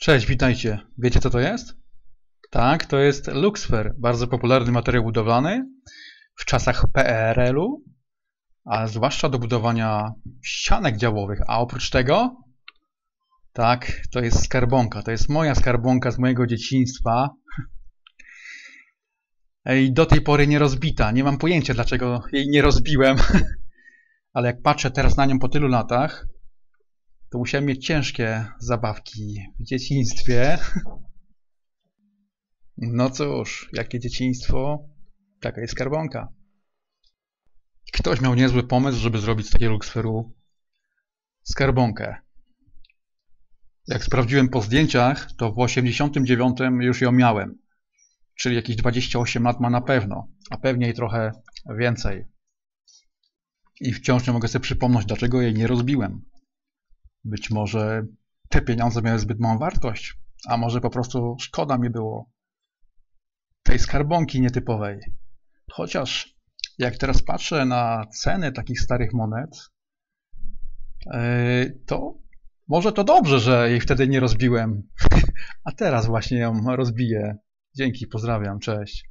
Cześć, witajcie. Wiecie co to jest? Tak, to jest Luxfer, bardzo popularny materiał budowlany w czasach PRL-u, a zwłaszcza do budowania ścianek działowych. A oprócz tego, tak, to jest skarbonka. To jest moja skarbonka z mojego dzieciństwa. I do tej pory nie rozbita. Nie mam pojęcia, dlaczego jej nie rozbiłem. Ale jak patrzę teraz na nią po tylu latach, to musiałem mieć ciężkie zabawki w dzieciństwie. No cóż, jakie dzieciństwo, taka jest skarbonka. Ktoś miał niezły pomysł, żeby zrobić z takiego luksferu skarbonkę. Jak sprawdziłem po zdjęciach, to w 89 już ją miałem. Czyli jakieś 28 lat ma na pewno, a pewnie i trochę więcej. I wciąż nie mogę sobie przypomnieć, dlaczego jej nie rozbiłem. Być może te pieniądze miały zbyt małą wartość, a może po prostu szkoda mi było tej skarbonki nietypowej. Chociaż jak teraz patrzę na ceny takich starych monet, e, to może to dobrze, że jej wtedy nie rozbiłem. A teraz właśnie ją rozbiję. Dzięki, pozdrawiam, cześć.